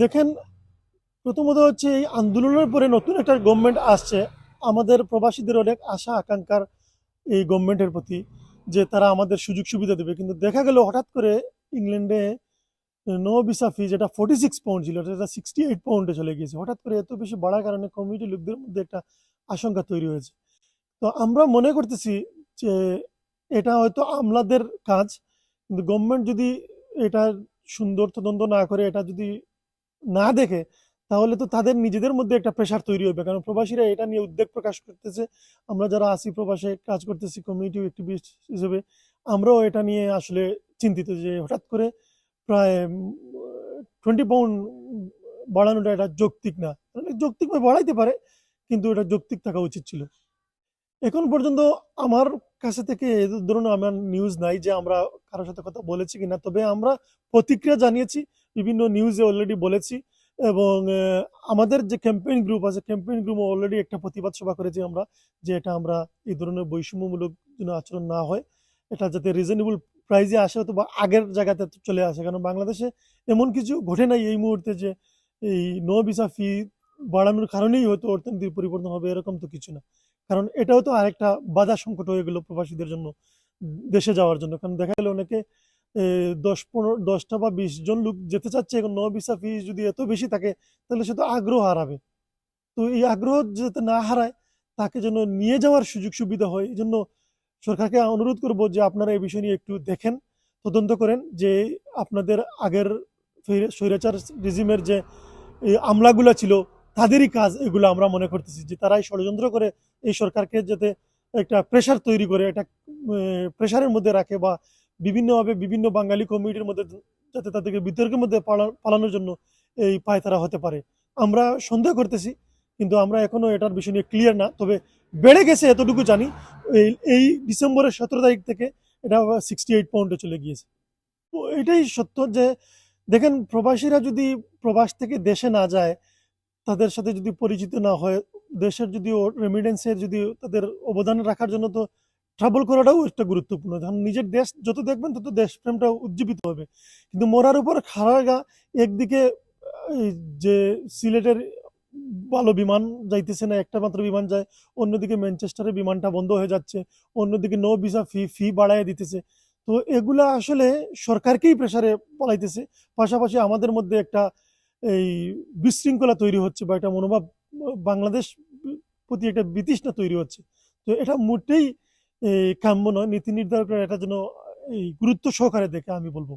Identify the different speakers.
Speaker 1: দেখেন, প্রথমত হচ্ছে এই আন্দোলনের পরে নতুন একটা গভর্নমেন্ট আসছে। আমাদের প্রবাসীদের অনেক আশা, আকাঙ্ক্ষার এই গভর্নমেন্টের প্রতি যে তারা আমাদের সুযোগ সুবিধা দেবে। কিন্তু দেখা গেল হঠাৎ করে ইংল্যান্ডে নো ভিসা ফি যেটা ফোর্টি সিক্স পাউন্ড ছিল, সেটা সিক্সটি এইট পাউন্ডে চলে গিয়েছে। হঠাৎ করে এত বেশি বাড়ার কারণে কমিউনিটি লোকদের মধ্যে একটা আশঙ্কা তৈরি হয়েছে। তো আমরা মনে করতেছি যে এটা হয়তো আমলাদের কাজ, কিন্তু গভর্নমেন্ট যদি এটা সুন্দর তদন্ত না করে এটা যদি না দেখে, তাহলে তো তাদের নিজেদের মধ্যে একটা প্রেশার তৈরি হবে। কারণ প্রবাসীরা এটা নিয়ে উদ্বেগ প্রকাশ করতেছে। আমরা যারা আসি প্রবাসে কাজ করতেছি কমিউনিটি অ্যাক্টিভিস্ট হিসেবে, আমরাও এটা নিয়ে আসলে চিন্তিত যে হঠাৎ করে প্রায় টোয়েন্টি পাউন্ড বাড়ানোটা এটা যৌক্তিক না। মানে যৌক্তিক বাড়াইতে পারে, কিন্তু এটা যৌক্তিক থাকা উচিত ছিল। এখন পর্যন্ত আমার কাছে থেকে এ ধরনের আমার নিউজ নাই যে আমরা কারোর সাথে কথা বলেছি কিনা। তবে আমরা প্রতিক্রিয়া জানিয়েছি, বিভিন্ন নিউজে অলরেডি বলেছি এবং আমাদের যে ক্যাম্পেইন গ্রুপ আছে ক্যাম্পেইন গ্রুপ অলরেডি একটা প্রতিবাদ সভা করেছি আমরা যে এটা আমরা এই ধরনের বৈষম্যমূলক যেন আচরণ না হয়, এটা যাতে রিজনেবল প্রাইজে আসে অথবা আগের জায়গাতে চলে আসে। কারণ বাংলাদেশে এমন কিছু ঘটে নাই এই মুহূর্তে যে এই নো ভিসা ফি বাড়ানোর কারণেই হয়তো অর্থনীতির পরিবর্তন হবে, এরকম তো কিছু না। কারণ এটাও তো আরেকটা বাধা সংকট হয়ে গেল প্রবাসীদের জন্য, দেশে যাওয়ার জন্য। কারণ দেখা গেল অনেকে দশ পনেরো, দশটা বা বিশ জন লোক যেতে চাচ্ছে, এখন ন ভিসা ফি যদি এত বেশি থাকে, তাহলে সে তো আগ্রহ হারাবে। তো এই আগ্রহ যাতে না হারায়, তাকে যেন নিয়ে যাওয়ার সুযোগ সুবিধা হয় এই জন্য সরকারকে অনুরোধ করব যে আপনারা এই বিষয় নিয়ে একটু দেখেন, তদন্ত করেন যে আপনাদের আগের স্বৈরাচার রিজিমের যে আমলাগুলা ছিল তাদেরই কাজ এগুলো আমরা মনে করতেছি যে তারাই ষড়যন্ত্র করে এই সরকারকে যাতে একটা প্রেশার তৈরি করে, একটা প্রেশারের মধ্যে রাখে বা বিভিন্নভাবে বিভিন্ন বাঙালি কমিউনিটির মধ্যে যাতে তাদেরকে বিতর্কের মধ্যে পালা- পালানোর জন্য এই পায়তারা হতে পারে। আমরা সন্দেহ করতেছি, কিন্তু আমরা এখনও এটার বিষয় নিয়ে ক্লিয়ার না, তবে বেড়ে গেছে এতটুকু জানি। এই এই ডিসেম্বরের সতেরো তারিখ থেকে এটা সিক্সটি এইট পাউন্ডে চলে গিয়েছে। তো এটাই সত্য যে, দেখেন প্রবাসীরা যদি প্রবাস থেকে দেশে না যায় তাদের সাথে যদি পরিচিত না হয়, দেশের যদি রেমিডেন্সের যদি তাদের অবদান রাখার জন্য তো ট্রাভেল করাটাও একটা গুরুত্বপূর্ণ। কারণ নিজের দেশ যত দেখবেন তত দেশপ্রেমটা উজ্জীবিত হবে। কিন্তু মরার উপর খাড়াগা একদিকে যে সিলেটের ভালো বিমান যাইতেছে না, একটা মাত্র বিমান যায়, অন্যদিকে ম্যানচেস্টারের বিমানটা বন্ধ হয়ে যাচ্ছে, অন্যদিকে নো ভিসা ফি ফি বাড়ায় দিতেছে। তো এগুলা আসলে সরকারকেই প্রেসারে পলাইতেছে। পাশাপাশি আমাদের মধ্যে একটা এই বিশৃঙ্খলা তৈরি হচ্ছে বা একটা মনোভাব, বাংলাদেশ প্রতি একটা বিতৃষ্ণা তৈরি হচ্ছে। তো এটা মোটেই কাম্য নয়। নীতি নির্ধারকরা এটা যেন, এই গুরুত্ব সহকারে দেখে আমি বলব।